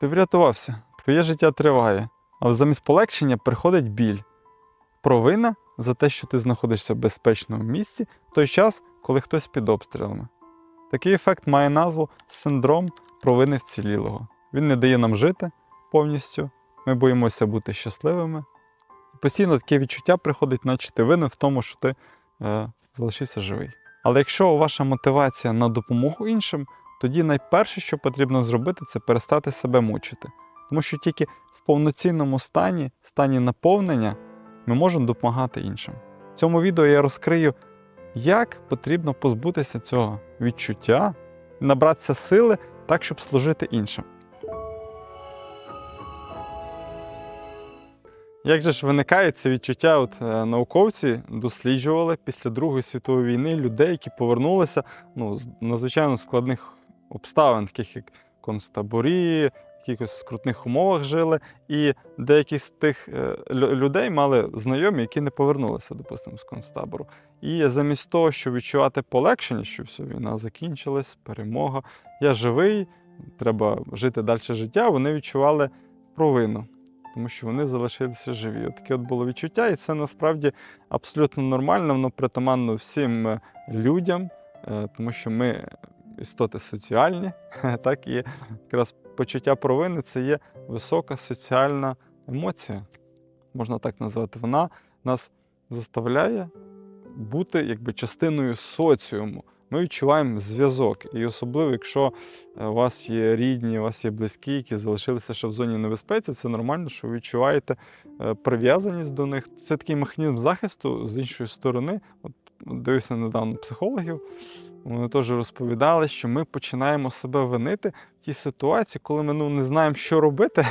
Ти врятувався, твоє життя триває, але замість полегшення приходить біль. Провина за те, що ти знаходишся в безпечному місці в той час, коли хтось під обстрілами. Такий ефект має назву синдром провини вцілілого. Він не дає нам жити повністю, ми боїмося бути щасливими. Постійно таке відчуття приходить, наче ти винен в тому, що ти е, залишився живий. Але якщо ваша мотивація на допомогу іншим, тоді найперше, що потрібно зробити, це перестати себе мучити. Тому що тільки в повноцінному стані, стані наповнення, ми можемо допомагати іншим. В цьому відео я розкрию, як потрібно позбутися цього відчуття і набратися сили так, щоб служити іншим. Як же ж виникає це відчуття? От е, науковці досліджували після Другої світової війни людей, які повернулися ну, з надзвичайно складних обставин, таких як концтаборі, якихось скрутних умовах жили. І деякі з тих е, людей мали знайомі, які не повернулися, допустимо, з концтабору. І замість того, щоб відчувати полегшення, що все, війна закінчилась, перемога, я живий, треба жити далі життя, вони відчували провину тому що вони залишилися живі. От Таке от було відчуття, і це насправді абсолютно нормально, воно притаманно всім е, людям, е, тому що ми істоти соціальні, так і якраз почуття провини це є висока соціальна емоція, можна так назвати. Вона нас заставляє бути якби частиною соціуму. Ми відчуваємо зв'язок, і особливо, якщо е, у вас є рідні, у вас є близькі, які залишилися ще в зоні небезпеці, це нормально, що ви відчуваєте е, прив'язаність до них. Це такий механізм захисту з іншої сторони. От дивився недавно психологів. Вони теж розповідали, що ми починаємо себе винити в тій ситуації, коли ми ну, не знаємо, що робити.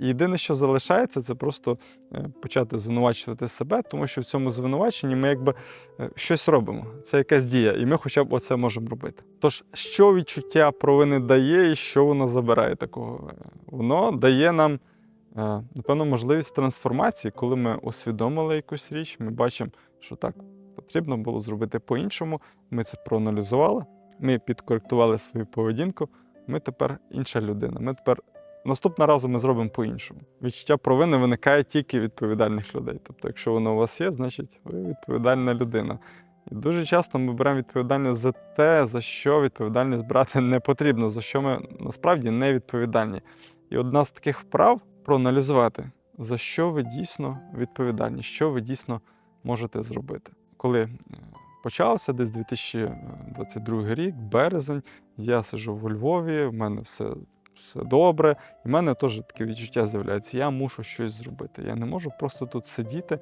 І єдине, що залишається, це просто е, почати звинувачувати себе, тому що в цьому звинуваченні ми якби е, щось робимо. Це якась дія, і ми хоча б оце можемо робити. Тож, що відчуття провини дає і що воно забирає такого? Е, Воно дає нам, напевно, можливість трансформації, коли ми усвідомили якусь річ, ми бачимо, що так потрібно було зробити по-іншому. Ми це проаналізували, ми підкоректували свою поведінку. Ми тепер інша людина. Ми тепер наступного разу ми зробимо по-іншому. Відчуття провини виникає тільки відповідальних людей. Тобто, якщо воно у вас є, значить ви відповідальна людина. І дуже часто ми беремо відповідальність за те, за що відповідальність брати не потрібно, за що ми насправді не відповідальні. І одна з таких вправ проаналізувати, за що ви дійсно відповідальні, що ви дійсно можете зробити. Коли е, почався десь 2022 рік, березень, я сижу в Львові, в мене все, все добре, і в мене теж таке відчуття з'являється. Я мушу щось зробити. Я не можу просто тут сидіти,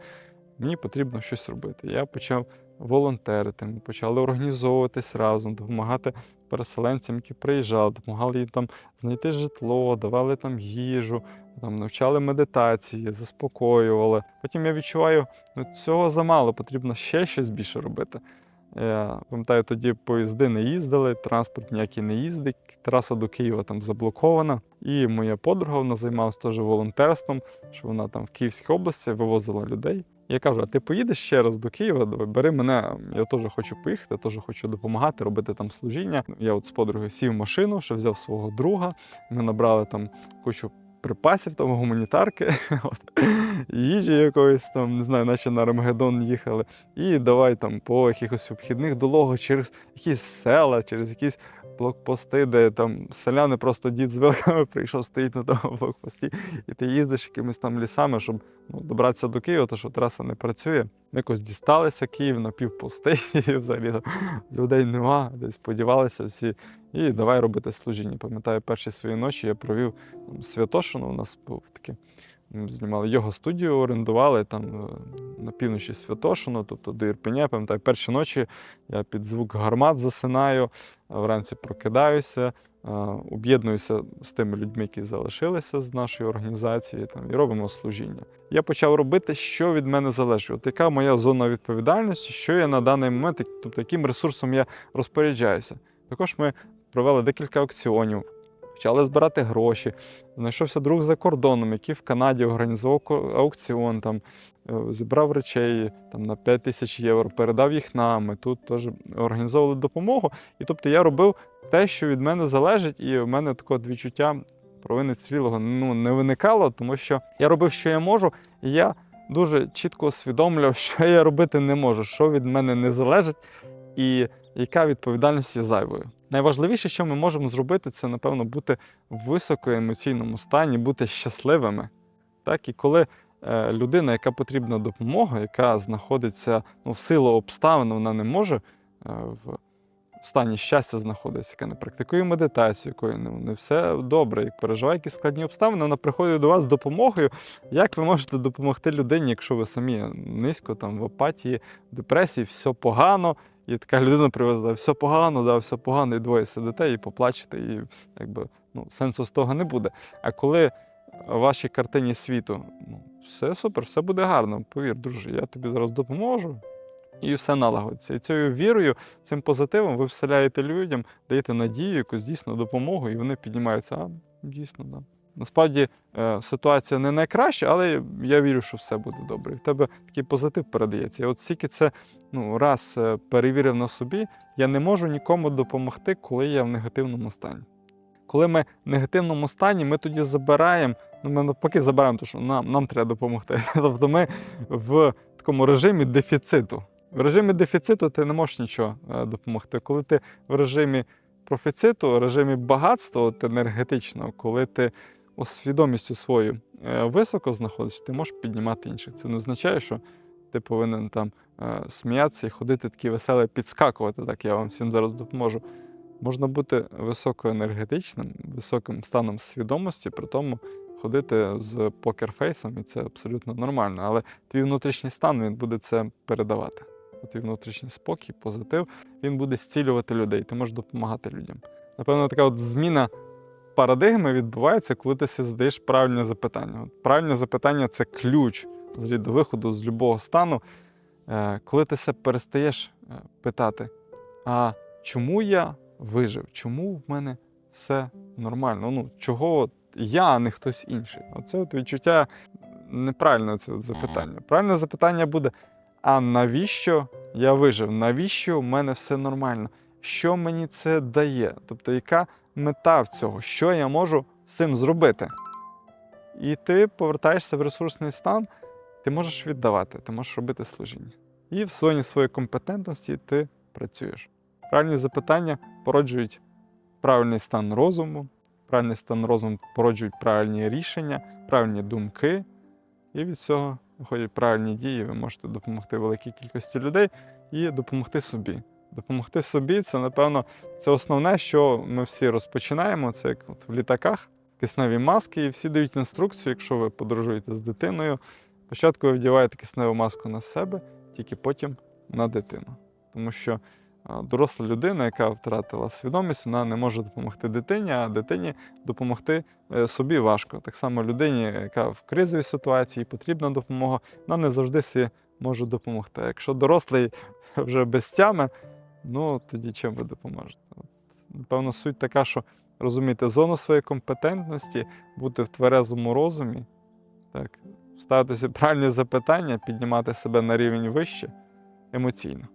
мені потрібно щось робити. Я почав волонтерити, ми почали організовуватись разом, допомагати переселенцям, які приїжджали, допомагали їм там знайти житло, давали там їжу, там навчали медитації, заспокоювали. Потім я відчуваю, ну цього замало, потрібно ще щось більше робити. Я пам'ятаю, тоді поїзди не їздили, транспорт ніякий не їздить, траса до Києва там заблокована. І моя подруга вона займалася теж волонтерством, що вона там в Київській області вивозила людей. Я кажу: а ти поїдеш ще раз до Києва? Бери мене, я теж хочу поїхати, теж хочу допомагати, робити там служіння. Я от з подругою сів в машину, що взяв свого друга. Ми набрали там кучу припасів, там гуманітарки, от, їжі якоїсь там, не знаю, наче на Армагеддон їхали. І давай там по якихось обхідних дорогах через якісь села, через якісь блокпости, де там селяни просто дід з вилками прийшов, стоїть на тому блокпості, і ти їздиш якимись там лісами, щоб ну, добратися до Києва, то що траса не працює. Ми якось дісталися Київ напівпустий, і взагалі людей нема, десь сподівалися всі. І давай робити служіння. Пам'ятаю, перші свої ночі я провів там, Святошину. У нас був таке. Знімали його студію, орендували там е, на півночі Святошину, тобто до Ірпеня. Пам'ятаю, перші ночі я під звук гармат засинаю, вранці прокидаюся, об'єднуюся з тими людьми, які залишилися з нашої організації, там, і робимо служіння. Я почав робити, що від мене залежить. От яка моя зона відповідальності, що я на даний момент, тобто яким ресурсом я розпоряджаюся. Також ми провели декілька аукціонів, почали збирати гроші. Знайшовся друг за кордоном, який в Канаді організував аукціон, там, е, зібрав речей там, на 5 тисяч євро, передав їх нам. Ми тут теж організовували допомогу. І тобто я робив те, що від мене залежить, і в мене таке відчуття провини цілого ну, не виникало, тому що я робив, що я можу, і я дуже чітко усвідомлював, що я робити не можу, що від мене не залежить, і яка відповідальність є зайвою. Найважливіше, що ми можемо зробити, це, напевно, бути в високоемоційному стані, бути щасливими. Так? І коли е, людина, яка потрібна допомога, яка знаходиться ну, в силу обставин, вона не може е, в стані щастя знаходиться, яка не практикує медитацію, якої ну, не все добре, і переживає якісь складні обставини, вона приходить до вас з допомогою. Як ви можете допомогти людині, якщо ви самі низько там в апатії, депресії, все погано, і така людина привезла, все погано, да, все погано, і двоє сидите і поплачете, і якби ну, сенсу з того не буде. А коли в вашій картині світу ну, все супер, все буде гарно, повір, друже, я тобі зараз допоможу. І все налагодиться. І цією вірою, цим позитивом ви вселяєте людям, даєте надію, якусь дійсно допомогу, і вони піднімаються. А, дійсно, да. Насправді е, ситуація не найкраща, але я вірю, що все буде добре. В тебе такий позитив передається. І от стільки це ну, раз е, перевірив на собі, я не можу нікому допомогти, коли я в негативному стані. Коли ми в негативному стані, ми тоді забираємо, ну ми навпаки забираємо, тому що нам, нам треба допомогти. Тобто ми в такому режимі дефіциту. В режимі дефіциту ти не можеш нічого е, допомогти. Коли ти в режимі профіциту, в режимі багатства от енергетичного, коли ти свідомістю свою е, високо знаходишся, ти можеш піднімати інших. Це не означає, що ти повинен там е, сміятися і ходити такі веселі, підскакувати. Так, я вам всім зараз допоможу. Можна бути високоенергетичним, високим станом свідомості, при тому ходити з покерфейсом, і це абсолютно нормально. Але твій внутрішній стан він буде це передавати. Твій внутрішній спокій, позитив, він буде зцілювати людей, ти можеш допомагати людям. Напевно, така от зміна парадигми відбувається, коли ти си задаєш правильне запитання. Правильне запитання це ключ до виходу з любого стану. Е, Коли ти себе перестаєш е, питати, а чому я вижив? Чому в мене все нормально? Ну, чого я, а не хтось інший? Оце от відчуття неправильне це запитання. Правильне запитання буде: а навіщо я вижив? Навіщо в мене все нормально? Що мені це дає? Тобто, яка мета в цього? Що я можу з цим зробити? І ти повертаєшся в ресурсний стан, ти можеш віддавати, ти можеш робити служіння. І в зоні своєї компетентності ти працюєш. Правильні запитання породжують правильний стан розуму, правильний стан розуму породжують правильні рішення, правильні думки, і від цього виходять правильні дії. Ви можете допомогти великій кількості людей і допомогти собі. Допомогти собі це, напевно, це основне, що ми всі розпочинаємо. Це як от в літаках, кисневі маски, і всі дають інструкцію, якщо ви подорожуєте з дитиною. Спочатку ви вдіваєте кисневу маску на себе, тільки потім на дитину. Тому що доросла людина, яка втратила свідомість, вона не може допомогти дитині, а дитині допомогти е, собі важко. Так само людині, яка в кризовій ситуації потрібна допомога, вона не завжди собі може допомогти. Якщо дорослий вже без тями, ну тоді чим ви допоможете? От, напевно, суть така, що розуміти зону своєї компетентності, бути в тверезому розумі, так, ставитися правильні запитання, піднімати себе на рівень вище емоційно.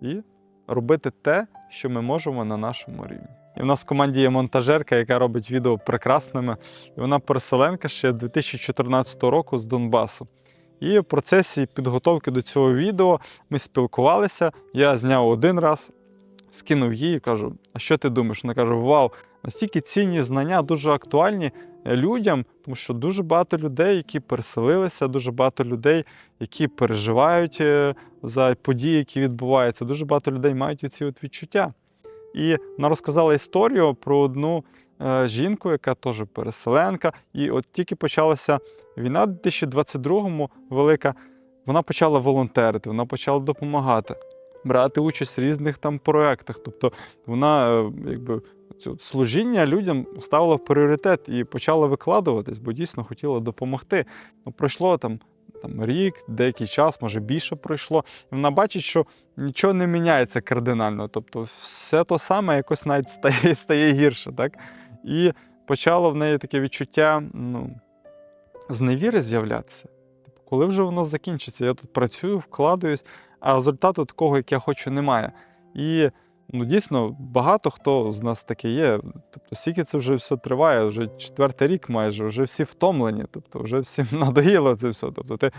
І робити те, що ми можемо на нашому рівні. І в нас в команді є монтажерка, яка робить відео прекрасними. І вона переселенка ще з 2014 року з Донбасу. І в процесі підготовки до цього відео ми спілкувалися. Я зняв один раз, скинув їй і кажу: а що ти думаєш? Вона каже: Вау, настільки цінні знання, дуже актуальні е, людям, тому що дуже багато людей, які переселилися, дуже багато людей, які переживають е, за події, які відбуваються. Дуже багато людей мають оці от відчуття. І вона розказала історію про одну е, жінку, яка теж переселенка. І от тільки почалася війна в 2022-му велика. Вона почала волонтерити, вона почала допомагати, брати участь в різних там проєктах. Тобто вона е, якби от служіння людям ставила в пріоритет і почала викладуватись, бо дійсно хотіла допомогти. Ну, пройшло там. Там рік, деякий час, може більше пройшло, і вона бачить, що нічого не міняється кардинально. Тобто, все то саме якось навіть стає, стає гірше. Так? І почало в неї таке відчуття ну, зневіри з'являтися. Тобто, коли вже воно закінчиться, я тут працюю, вкладаюсь, а результату такого, як я хочу, немає. І Ну, дійсно, багато хто з нас таке є. Тобто, скільки це вже все триває, вже четвертий рік майже, вже всі втомлені, тобто вже всім надоїло це все. Тобто ти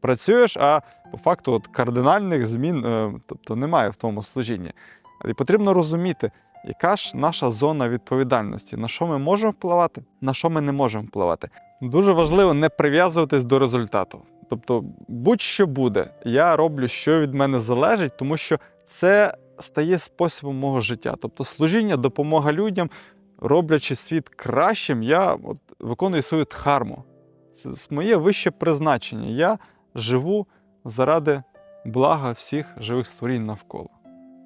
працюєш, а по факту от, кардинальних змін е, тобто, немає в твоєму служінні. І потрібно розуміти, яка ж наша зона відповідальності, на що ми можемо впливати, на що ми не можемо впливати. Дуже важливо не прив'язуватись до результату. Тобто, будь-що буде, я роблю, що від мене залежить, тому що це стає способом мого життя. Тобто, служіння, допомога людям, роблячи світ кращим, я от, виконую свою дхарму. Це моє вище призначення. Я живу заради блага всіх живих створінь навколо.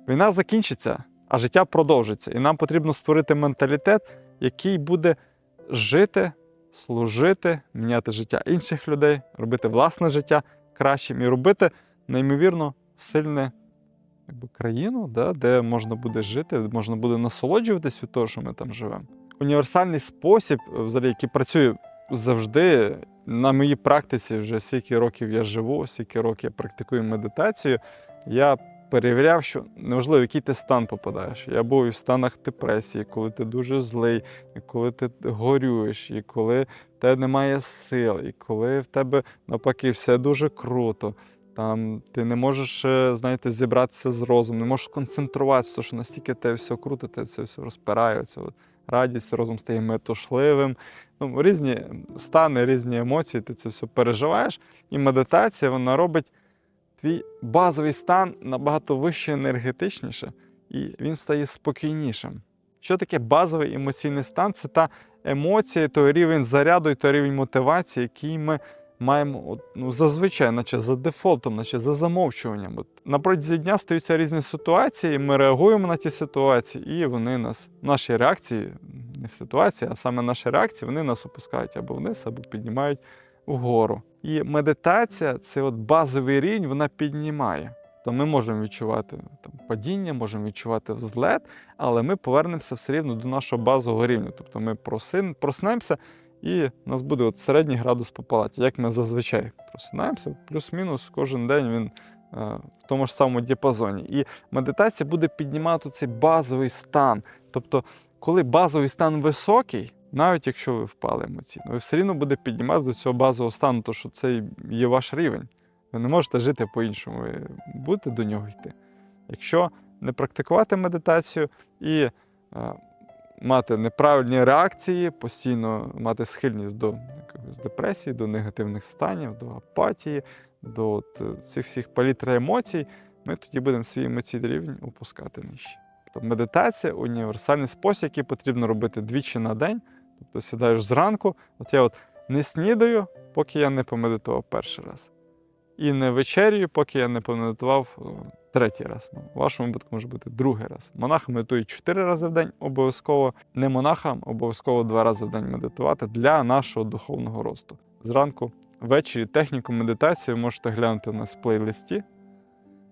Війна закінчиться, а життя продовжиться. І нам потрібно створити менталітет, який буде жити, служити, міняти життя інших людей, робити власне життя кращим і робити неймовірно сильне якби, країну, да, де можна буде жити, можна буде насолоджуватись від того, що ми там живемо. Універсальний спосіб, взагалі, який працює завжди. На моїй практиці вже скільки років я живу, скільки років я практикую медитацію. Я перевіряв, що неважливо, в який ти стан попадаєш. Я був і в станах депресії, коли ти дуже злий, і коли ти горюєш, і коли в тебе немає сил, і коли в тебе навпаки все дуже круто. Там ти не можеш, е, знаєте, зібратися з розумом, не можеш концентруватися, тому що настільки те все круто, те все розпирає. Оця от радість, розум стає метушливим. Ну, різні стани, різні емоції, ти це все переживаєш. І медитація вона робить твій базовий стан набагато вище енергетичніше, і він стає спокійнішим. Що таке базовий емоційний стан? Це та емоція, той рівень заряду і той рівень мотивації, який ми маємо от, ну, зазвичай, наче за дефолтом, наче за замовчуванням. От, на протязі дня стаються різні ситуації, ми реагуємо на ті ситуації, і вони нас, наші реакції, не ситуації, а саме наші реакції, вони нас опускають або вниз, або піднімають вгору. І медитація це от базовий рівень, вона піднімає. То ми можемо відчувати там, падіння, можемо відчувати взлет, але ми повернемося все рівно до нашого базового рівня. Тобто ми проснемося, і у нас буде от середній градус по палаті, як ми зазвичай просинаємося, плюс-мінус кожен день він е, в тому ж самому діапазоні. І медитація буде піднімати цей базовий стан. Тобто, коли базовий стан високий, навіть якщо ви впали емоційно, ви все рівно буде піднімати до цього базового стану, тому що це є ваш рівень. Ви не можете жити по-іншому, ви будете до нього йти. Якщо не практикувати медитацію і е, мати неправильні реакції, постійно мати схильність до якогось депресії, до негативних станів, до апатії, до от, е, цих всіх палітри емоцій, ми тоді будемо свій емоційний рівень опускати нижче. Тобто медитація універсальний спосіб, який потрібно робити двічі на день. Тобто сідаєш зранку, от я от не снідаю, поки я не помедитував перший раз. І не вечерюю, поки я не помедитував о, третій раз. Ну, у вашому випадку може бути другий раз. Монахи медитують чотири рази в день обов'язково. Не монахам обов'язково два рази в день медитувати для нашого духовного росту. Зранку, ввечері техніку медитації ви можете глянути у нас в плейлисті.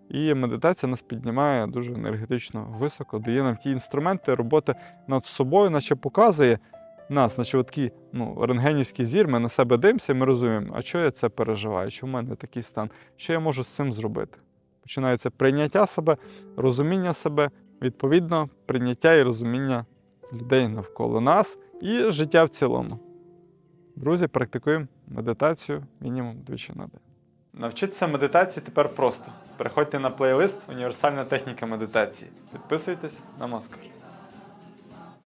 І медитація нас піднімає дуже енергетично високо, дає нам ті інструменти роботи над собою, наче показує нас, наче такий ну, рентгенівський зір, ми на себе дивимося, і ми розуміємо, а що я це переживаю, що в мене такий стан, що я можу з цим зробити. Починається прийняття себе, розуміння себе, відповідно, прийняття і розуміння людей навколо нас і життя в цілому. Друзі, практикуємо медитацію мінімум двічі на день. Навчитися медитації тепер просто. Переходьте на плейлист Універсальна техніка медитації. Підписуйтесь на Москву.